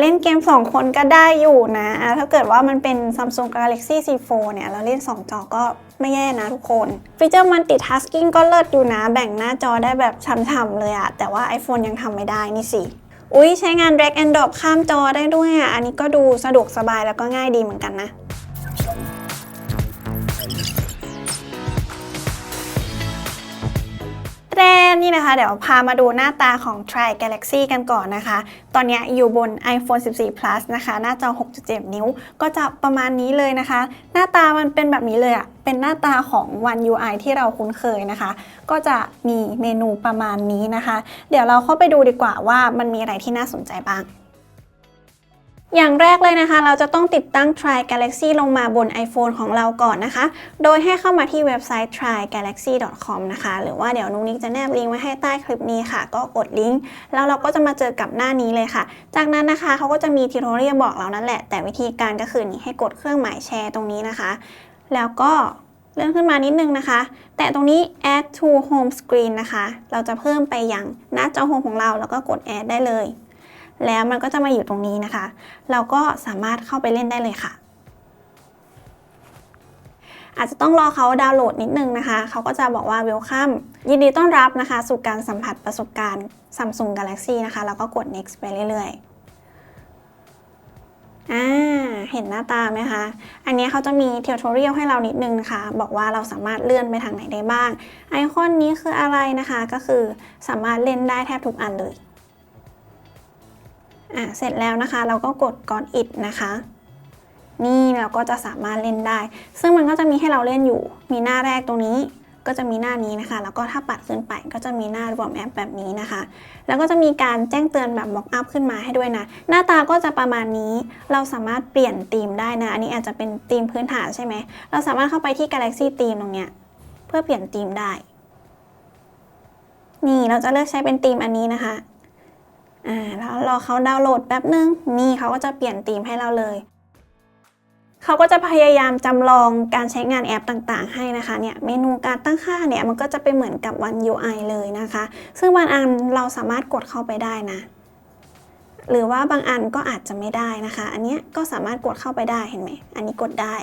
เล่นเกม 2 คนก็ได้อยู่นะะถ้าเกิดว่ามันเป็น Samsung Galaxy C4 เนี่ย เราเล่น 2 จอก็ไม่แย่นะทุกคน ฟีเจอร์ Multitasking ก็เลิศอยู่นะ แบ่งหน้าจอได้แบบช่ำๆเลยอะแต่ว่า iPhone ยังทำไม่ได้นี่สิอุ้ยใช้งาน drag and drop ข้ามจอได้ด้วยอะอันนี้ก็ดูสะดวกสบายแล้วก็ง่ายดีเหมือนกันนะ นนี่นะคะ เดี๋ยวพามาดูหน้าตาของ Tri Galaxy กันก่อนนะคะ ตอนนี้อยู่บน iPhone 14 Plus นะคะ หน้าจอ 6.7 นิ้ว ก็จะประมาณนี้เลยนะคะ หน้าตามันเป็นแบบนี้เลยอะเป็นหน้าตาของ One UI ที่เราคุ้นเคยนะคะ ก็จะมีเมนูประมาณนี้นะคะ เดี๋ยวเราเข้าไปดูดีกว่าว่ามันมีอะไรที่น่าสนใจบ้าง อย่างแรกเลยนะคะ เราจะต้องติดตั้ง Try Galaxy ลงมาบน iPhone ของเราก่อนนะคะ โดยให้เข้ามาที่เว็บไซต์ trygalaxy.com นะคะ หรือว่าเดี๋ยวนุ้งนิ้งจะแนบลิงก์ไว้ให้ใต้คลิปนี้ค่ะ ก็กดลิงก์ แล้วเราก็จะมาเจอกับหน้านี้เลยค่ะ จากนั้นนะคะเขาก็จะมีทิวทเรียบอกเรานั่นแหละ แต่วิธีการก็คือนี่ให้กดเครื่องหมายแชร์ตรงนี้นะคะ แล้วก็เลื่อนขึ้นมานิดนึงนะคะ แต่ตรงนี้ add to home screen นะคะ เราจะเพิ่มไปยังหน้าจอโฮมของเราแล้วก็กด add ได้เลย แล้วมันก็จะมาอยู่ตรงนี้นะคะ เราก็สามารถเข้าไปเล่นได้เลยค่ะ อาจจะต้องรอเขาดาวน์โหลดนิดนึงนะคะ เขาก็จะบอกว่า welcome ยินดีต้อนรับนะคะ สู่การสัมผัสประสบการณ์ Samsung Galaxy นะคะ แล้วก็กด next ไปเรื่อยๆอ่าเห็นหน้าตาไหมคะ อันนี้เขาจะมีเทอร์เรียลให้เรานิดนึงนะคะ บอกว่าเราสามารถเลื่อนไปทางไหนได้บ้าง ไอคอนนี้คืออะไรนะคะ ก็คือสามารถเล่นได้แทบทุกอันเลย อะเสร็จแล้วนะคะ เราก็กดก่อนอิดนะคะ นี่เราก็จะสามารถเล่นได้ ซึ่งมันก็จะมีให้เราเล่นอยู่ มีหน้าแรกตรงนี้ก็จะมีหน้านี้นะคะ แล้วก็ถ้าปัดขึ้นไปก็จะมีหน้ารวมแอปแบบนี้นะคะ แล้วก็จะมีการแจ้งเตือนแบบ mock up ขึ้นมาให้ด้วยนะ หน้าตาก็จะประมาณนี้ เราสามารถเปลี่ยนธีมได้นะ อันนี้อาจจะเป็นธีมพื้นฐานใช่ไหม เราสามารถเข้าไปที่ Galaxy ธีมตรงเนี้ยเพื่อเปลี่ยนธีมได้ นี่เราจะเลือกใช้เป็นธีมอันนี้นะคะ อ่าแล้วรอเขาดาวน์โหลดแป๊บนึง นี่เขาก็จะเปลี่ยนธีมให้เราเลย เขาก็จะพยายามจำลองการใช้งานแอปต่างๆ ให้นะคะเนี่ยเมนูการตั้งค่าเนี่ยมันก็จะเป็นเหมือนกับ One UI เลยนะคะ ซึ่งบางอันเราสามารถกดเข้าไปได้นะ หรือว่าบางอันก็อาจจะไม่ได้นะคะ อันนี้ก็สามารถกดเข้าไปได้เห็นไหมอันนี้กดได้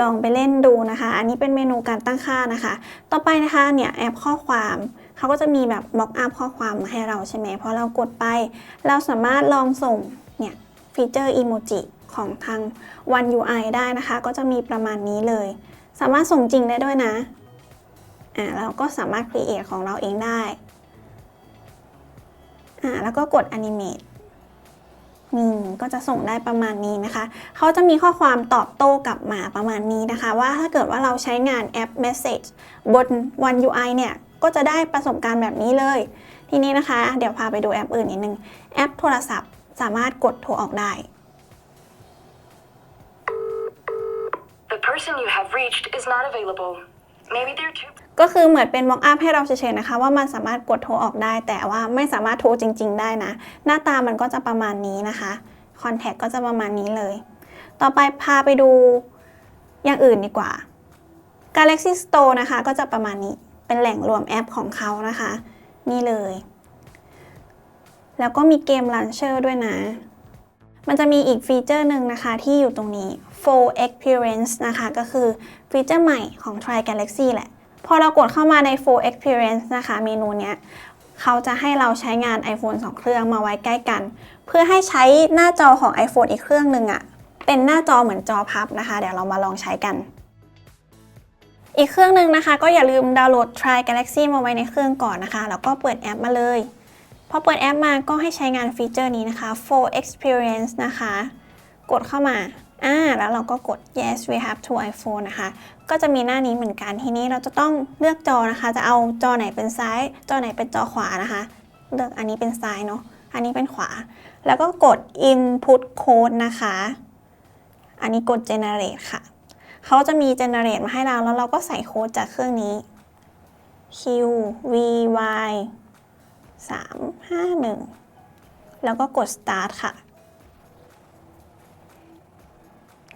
ลองไปเล่นดูนะคะ อันนี้เป็นเมนูการตั้งค่านะคะ ต่อไปนะคะเนี่ยแอปข้อความ เขาก็จะมีแบบ mock up ข้อความมาให้เราใช่ไหมพอเรากดไป เราสามารถลองส่งเนี่ยฟีเจอร์อีโมจิของทาง One UI ได้นะคะ ก็จะมีประมาณนี้เลย สามารถส่งจริงได้ด้วยนะอ่าเราก็สามารถ create ของเราเองได้อ่าแล้วก็กด animate นี่ก็จะส่งได้ประมาณนี้นะคะ เขาจะมีข้อความตอบโต้กลับมาประมาณนี้นะคะ ว่าถ้าเกิดว่าเราใช้งานแอป Message บน One UI เนี่ย ก็จะได้ประสบการณ์แบบนี้เลย ทีนี้นะคะ เดี๋ยวพาไปดูแอปอื่นนิดนึง แอปโทรศัพท์สามารถกดโทรออกได้ The person you have reached is not available. Maybe they're too ก็คือเหมือนเป็น mock up ให้เราเฉยๆนะคะ ว่ามันสามารถกดโทรออกได้ แต่ว่าไม่สามารถโทรจริง ๆ ได้นะ หน้าตามันก็จะประมาณนี้นะคะ Contact ก็จะประมาณนี้เลย ต่อไปพาไปดูอย่างอื่นดีกว่า Galaxy Store นะคะก็จะประมาณนี้ เป็นแหล่งรวมแอปของเขานะคะ นี่เลย แล้วก็มีเกม Launcher ด้วยนะ มันจะมีอีกฟีเจอร์หนึ่งนะคะที่อยู่ตรงนี้ Full Experience นะคะ ก็คือฟีเจอร์ใหม่ของ Try Galaxy แหละ พอเรากดเข้ามาใน Full Experience นะคะ เมนูเนี้ยเขาจะให้เราใช้งาน iPhone 2 เครื่องมาไว้ใกล้กัน เพื่อให้ใช้หน้าจอของ iPhone อีกเครื่องหนึ่งอะเป็นหน้าจอเหมือนจอพับนะคะ เดี๋ยวเรามาลองใช้กัน อีกเครื่องหนึ่งนะคะ ก็อย่าลืมดาวน์โหลด Try Galaxy มาไว้ในเครื่องก่อนนะคะ แล้วก็เปิดแอปมาเลย พอเปิดแอปมาก็ให้ใช้งานฟีเจอร์นี้นะคะ Full Experience นะคะ กดเข้ามาอ่าแล้วเราก็กด yes we have to iPhone นะคะ ก็จะมีหน้านี้เหมือนกันทีนี้เราจะต้องเลือกจอนะคะ จะเอาจอไหนเป็นซ้าย จอไหนเป็นจอขวานะคะ เลือกอันนี้เป็นซ้ายเนาะอันนี้เป็นขวา แล้วก็กด input code นะคะ อันนี้กด generate ค่ะ เขาจะมี generate มาให้เราแล้วเราก็ใส่โค้ดจากเครื่องนี้ q v y 3 5 1 แล้วก็กด start ค่ะ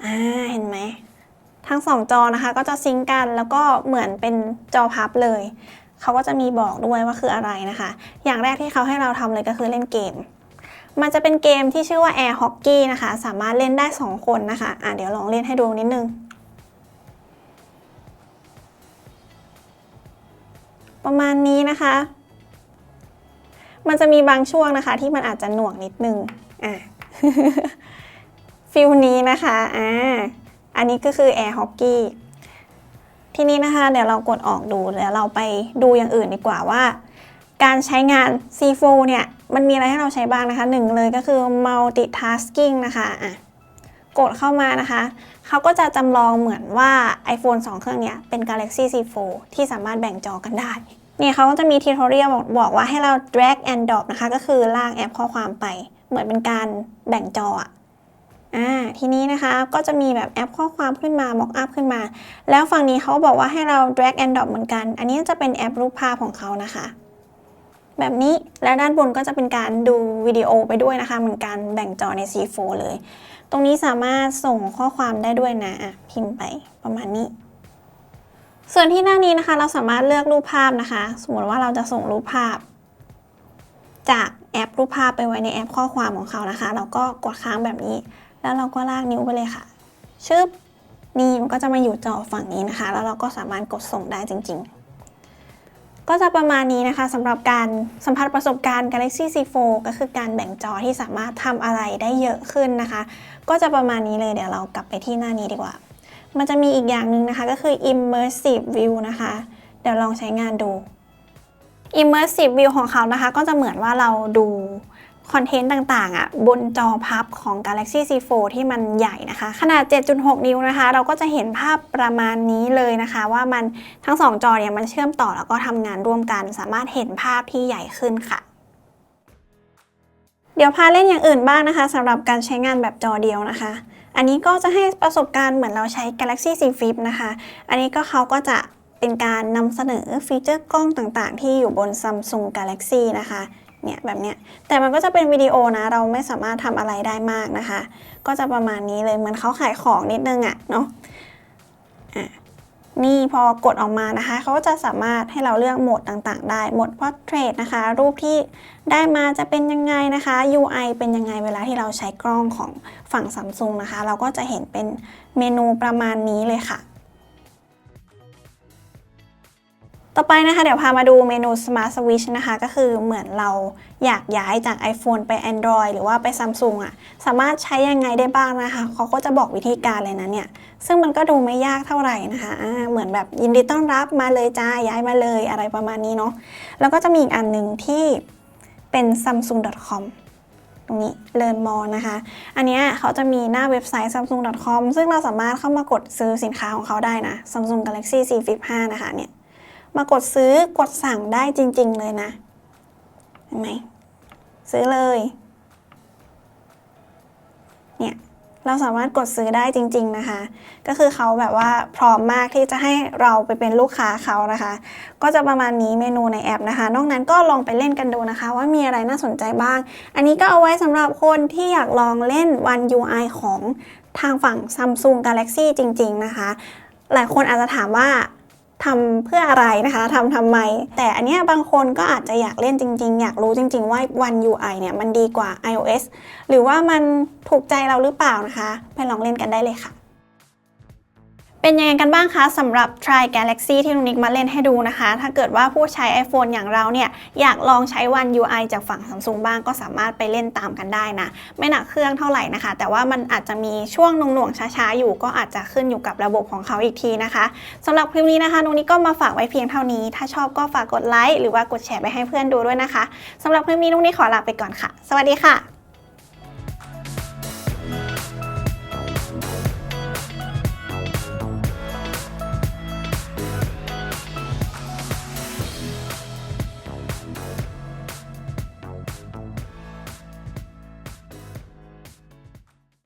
อ่า เห็นไหม ทั้งสองจอนะคะ ก็จะซิงกัน แล้วก็เหมือนเป็นจอพับเลย เขาก็จะมีบอกด้วยว่าคืออะไรนะคะ อย่างแรกที่เขาให้เราทำเลยก็คือเล่นเกม มันจะเป็นเกมที่ชื่อว่า Air Hockey นะคะ สามารถเล่นได้ 2 คนนะคะ อะเดี๋ยวลองเล่นให้ดูนิดนึง ประมาณนี้นะคะ มันจะมีบางช่วงนะคะ ที่มันอาจจะหน่วงนิดนึงอะฟิลนี้นะคะอ่าอันนี้ก็คือ Air Hockey ทีนี้นะคะ เดี๋ยวเรากดออกดูแล้วเราไปดูอย่างอื่นดีกว่าว่า การใช้งาน C4 เนี่ยมันมีอะไรให้เราใช้บ้างนะคะหนึ่งเลยก็คือ multitasking นะคะอะกดเข้ามานะคะ เขาก็จะจำลองเหมือนว่า iPhone 2 เครื่องนี้เป็น Galaxy C4 ที่สามารถแบ่งจอกันได้เนี่ยเขาก็จะมีทิทอเรียลบอกว่าให้เรา drag and drop นะคะ ก็คือลากแอปข้อความไป เหมือนเป็นการแบ่งจออะอ่าทีนี้นะคะก็จะมีแบบแอปข้อความขึ้นมา mock up ขึ้นมา แล้วฝั่งนี้เขาบอกว่าให้เรา drag and drop เหมือนกัน อันนี้จะเป็นแอปรูปภาพของเขานะคะ แบบนี้และด้านบนก็จะเป็นการดูวิดีโอไปด้วยนะคะ เหมือนการแบ่งจอใน C4 เลย ตรงนี้สามารถส่งข้อความได้ด้วยนะอะพิมพ์ไปประมาณนี้ ส่วนที่หน้านี้นะคะ เราสามารถเลือกรูปภาพนะคะ สมมติว่าเราจะส่งรูปภาพ จากแอปรูปภาพไปไว้ในแอปข้อความของเขานะคะ เราก็กดค้างแบบนี้ แล้วเราก็ลากนิ้วไปเลยค่ะชึบนี่มันก็จะมาอยู่จอฝั่งนี้นะคะ แล้วเราก็สามารถกดส่งได้จริง ๆ ก็จะประมาณนี้นะคะสำหรับการสัมผัสประสบการณ์ Galaxy Z Fold ก็คือการแบ่งจอที่สามารถทำอะไรได้เยอะขึ้นนะคะ ก็จะประมาณนี้เลยเดี๋ยวเรากลับไปที่หน้านี้ดีกว่า มันจะมีอีกอย่างหนึ่งนะคะก็คือ immersive view นะคะ เดี๋ยวลองใช้งานดู immersive view ของเขานะคะ ก็จะเหมือนว่าเราดู คอนเทนต์ต่างๆอะบนจอพับของ Galaxy C4 ที่มันใหญ่นะคะ ขนาด 7.6 นิ้วนะคะ เราก็จะเห็นภาพประมาณนี้เลยนะคะ ว่ามันทั้งสองจอเนี่ยมันเชื่อมต่อแล้วก็ทำงานร่วมกัน สามารถเห็นภาพที่ใหญ่ขึ้นค่ะ เดี๋ยวพาเล่นอย่างอื่นบ้างนะคะสำหรับการใช้งานแบบจอเดียวนะคะ อันนี้ก็จะให้ประสบการณ์เหมือนเราใช้ Galaxy Z Flip นะคะ อันนี้ก็เขาก็จะเป็นการนำเสนอฟีเจอร์กล้องต่างๆ ที่อยู่บน Samsung Galaxy นะคะ เนี่ยแบบเนี้ยแต่มันก็จะเป็นวิดีโอนะเราไม่สามารถทำอะไรได้มากนะคะ ก็จะประมาณนี้เลยเหมือนเขาขายของนิดนึงอะเนาะอะนี่พอกดออกมานะคะเขาก็จะสามารถให้เราเลือกโหมดต่างๆ ได้โหมด Portrait นะคะ รูปที่ได้มาจะเป็นยังไงนะคะ UI เป็นยังไงเวลาที่เราใช้กล้องของฝั่ง Samsung นะคะ เราก็จะเห็นเป็นเมนูประมาณนี้เลยค่ะ ต่อไปนะคะเดี๋ยวพามาดูเมนู Smart Switch นะคะก็คือเหมือนเราอยากย้ายจาก iPhone ไป Android หรือว่าไป Samsung อะ่ะสามารถใช้ยังไงได้บ้างนะคะเขาก็จะบอกวิธีการเลยนะเนี่ยซึ่งมันก็ดูไม่ยากเท่าไหร่นะคะเหมือนแบบยินดีต้อนรับมาเลยจ้าย้ายมาเลยอะไรประมาณนี้เนาะแล้วก็จะมีอีกอันหนึ่งที่เป็น samsung.com ตรงนี้ learn more นะคะ อันเนี้ยเขาจะมีหน้าเว็บไซต์ samsung.com ซึ่งเราสามารถเข้ามากดซื้อสินค้าของเขาได้นะ Samsung Galaxy C Flip 5 นะคะเนี่ย มากดซื้อกดสั่งได้จริง ๆ เลยนะ เห็นไหมซื้อเลย เนี่ยเราสามารถกดซื้อได้จริง ๆนะคะ ก็คือเขาแบบว่าพร้อมมากที่จะให้เราไปเป็นลูกค้าเขานะคะ ก็จะประมาณนี้เมนูในแอปนะคะ นอกนั้นก็ลองไปเล่นกันดูนะคะ ว่ามีอะไรน่าสนใจบ้าง อันนี้ก็เอาไว้สำหรับคนที่อยากลองเล่น One UI ของทางฝั่ง Samsung Galaxy จริง ๆ นะคะ หลายคนอาจจะถามว่า ทำเพื่ออะไรนะคะทำทำไม แต่อันเนี้ยบางคนก็อาจจะอยากเล่นจริง ๆ อยากรู้จริง ๆ ว่า One UI เนี่ยมันดีกว่า iOS หรือว่ามันถูกใจเราหรือเปล่านะคะ ไปลองเล่นกันได้เลยค่ะ เป็นยังไงกันบ้างคะสำหรับ Try Galaxy ที่นุนิกมาเล่นให้ดูนะคะ ถ้าเกิดว่าผู้ใช้ iPhone อย่างเราเนี่ย อยากลองใช้ One UI จากฝั่ง Samsung บ้างก็สามารถไปเล่นตามกันได้นะ ไม่หนักเครื่องเท่าไหร่นะคะ แต่ว่ามันอาจจะมีช่วงหน่วงๆช้าๆ อยู่ ก็อาจจะขึ้นอยู่กับระบบของเขาอีกทีนะคะสำหรับคลิปนี้นะคะนุนิกก็มาฝากไว้เพียงเท่านี้ ถ้าชอบก็ฝากกดไลค์หรือว่ากดแชร์ไปให้เพื่อนดูด้วยนะคะสำหรับคลิปนี้นุนิกขอลาไปก่อนค่ะ สวัสดีค่ะ